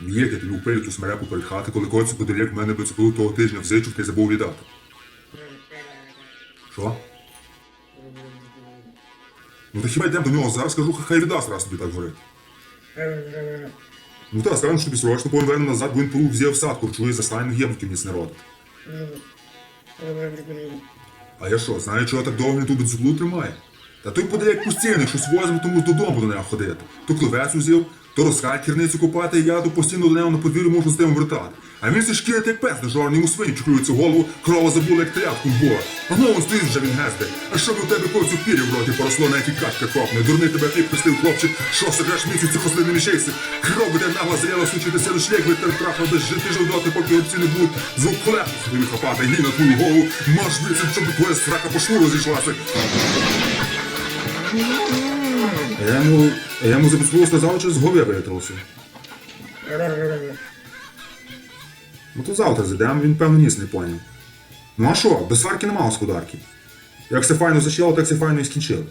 Ніяк я тобі упилю ту смерепу перед хати, коли коцю подорік мене бицеклу того тижня взичу, ти забув віддати. Що? Ну та хіба йдемо до нього зараз, скажу, хай віддасть, раз тобі так горить. Ну так, скажемо, що тобі срочно поверну назад, бо він пору взяв сад, корчує за слайм гємки ніц не. А я що, знаю, чого так довго він тут бензоклу тримає? Та той буде як пустільник, щось возьме, тому додому до неї ходити. То клевець узяв, то розхать керницю копати, і я то постійно до нього на подвір'ю можу з тим вертати. А він все шкірить як пес, дожорний йому свині чуклюється голову, крова забула, як тряпку в бора. А он стоїть вже він гезде. А що у тебе ковцю пірі в роті поросло, навіть і качка копне. Дурний тебе пік пустив, хлопчик, що сидиш місяці хослини мішейся. Кров буде нагла зряла, сучити сину шлях, ви так трахав без жити жив доти, поки опці не будуть. Звук колесу собі хапати, гні на твою голову, марш биться, щоб твоя срака по шву розійшлася. А я йому, а я йому за безпливу сказав, що з голови витрусив. Ну то завтра зайдемо, він певно ніс не поняв. Ну а що, без сварки нема господарки. Як все файно зачало, так все файно і скінчили.